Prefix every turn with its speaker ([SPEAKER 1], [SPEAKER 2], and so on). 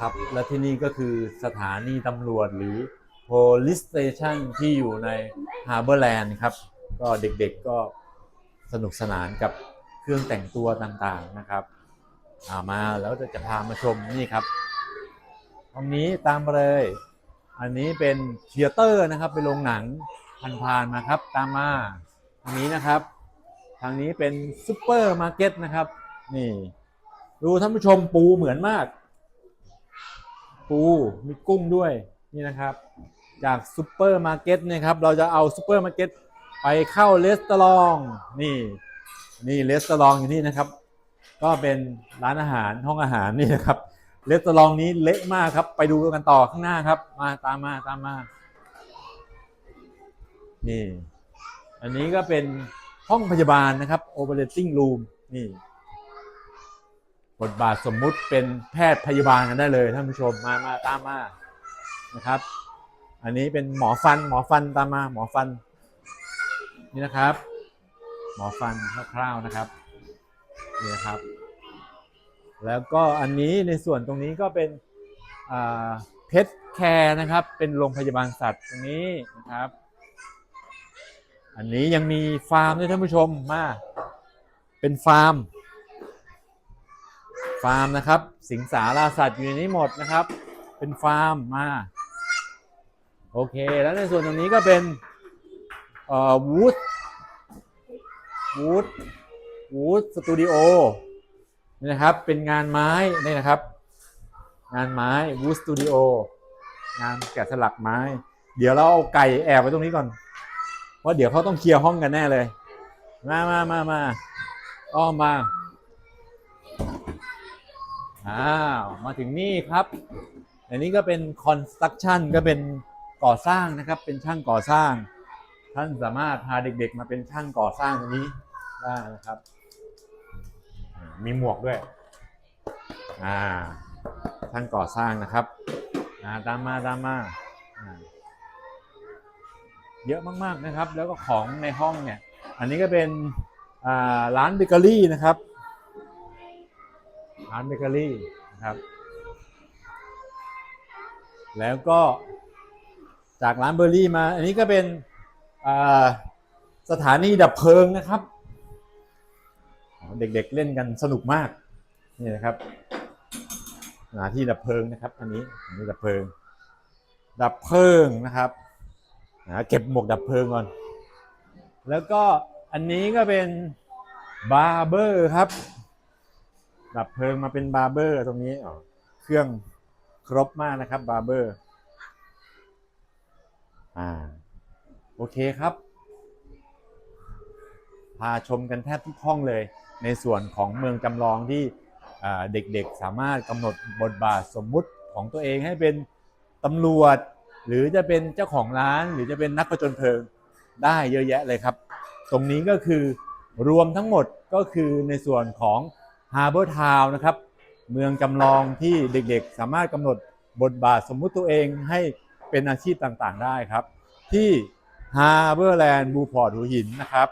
[SPEAKER 1] ครับ และที่นี่ก็คือสถานีตำรวจหรือ police station ที่อยู่ใน Harborland ครับ ก็เด็กๆก็สนุกสนานกับเครื่องแต่งตัวต่างๆนะครับามาแล้วจะพามาชมนี่ครับตรงนี้ตามมาเลย อันนี้เป็นเทียเตอร์นะครับเป็นโรงหนังผ่านๆมาครับ ตามมาทางนี้นะครับ ทางนี้เป็นซูเปอร์มาร์เก็ตนะครับ นี่ ดูท่านผู้ชมปูเหมือนมาก ปูมีกุ้งด้วยนี่นะครับ จากซูเปอร์มาร์เก็ตเนี่ยครับเราจะเอาซูเปอร์มาร์เก็ตไปเข้าเลสตอรองนี่นี่เลสตอรองอยู่นี่นะครับ ก็เป็นร้านอาหารห้องอาหารนี่นะครับเลสตอรองนี้เละมากครับ ไปดูกันต่อข้างหน้าครับ มาตามมาตามมา นี่ อันนี้ก็เป็นห้องพยาบาลนะครับ operating room นี่ บทบาทสมมุติเป็นแพทย์พยาบาลกันได้เลยท่านผู้ชมมามาตามมานะครับ อันนี้เป็นหมอฟันหมอฟันตามมาหมอฟันนี่นะครับ หมอฟันคร่าวๆนะครับนี่นะครับ แล้วก็อันนี้ในส่วนตรงนี้ก็เป็นเพชแคร์นะครับ เป็นโรงพยาบาลสัตว์ตรงนี้นะครับ อันนี้ยังมีฟาร์มด้วยท่านผู้ชมมาเป็นฟาร์มาร์มนะครับ สิงสาราสัตว์อยู่ในนี้หมดนะครับ เป็นฟาร์มมา โอเค แล้วในส่วนตรงนี้ก็เป็นเอ่อวูดวูดวูดสตูดิโอนี่นะครับ เป็นงานไม้นี่นะครับ งานไม้วูดสตูดิโองานแกะสลักไม้ เดี๋ยวเราเอาไก่แอบไว้ตรงนี้ก่อนเพราะเดี๋ยวเขาต้องเคลียร์ห้องกันแน่เลย มามามามาอ้อมมา อ้าวมาถึงนี่ครับ อันนี้ก็เป็น construction ก็เป็นก่อสร้างนะครับ เป็นช่างก่อสร้าง ท่านสามารถพาเด็กๆ มาเป็นช่างก่อสร้างตรงนี้ได้นะครับอ่ามีหมวกด้วยอ่าช่างก่อสร้างนะครับอ่าตามมาตามมาอ่าเยอะมากๆนะครับ แล้วก็ของในห้องเนี่ย อันนี้ก็เป็นอ่าร้านเบเกอรี่นะครับ ร้านเบเกอรี่นะครับ แล้วก็จากร้านเบอร์รี่มา อันนี้ก็เป็นสถานีดับเพลิงนะครับ เด็กๆเล่นกันสนุกมากนี่นะครับสถานที่ดับเพลิงนะครับ อันนี้อันนี้ดับเพลิง ดับเพลิงนะครับนะเก็บหมวกดับเพลิงก่อน แล้วก็อันนี้ก็เป็นบาร์เบอร์ครับ ดับเพลิงมาเป็นบาร์เบอร์ตรงนี้อ๋อเครื่องครบมากนะครับบาร์เบอร์อ่าโอเคครับ พาชมกันแทบทุกห้องเลย ในส่วนของเมืองจำลองที่เด็กๆสามารถกำหนดบทบาทสมมุติของตัวเองให้เป็นตำรวจ หรือจะเป็นเจ้าของร้านหรือจะเป็นนักผจญเพลิงได้เยอะแยะเลยครับ ตรงนี้ก็คือรวมทั้งหมดก็คือในส่วนของ ฮาร์เบอร์ทาวนะครับ เมืองจำลองที่เด็กๆ สามารถกำหนดบทบาทสมมุติตัวเองให้เป็นอาชีพต่างๆได้ครับ ที่ฮาร์เบอร์แลนด์บูพอร์ตหัวหินนะครับ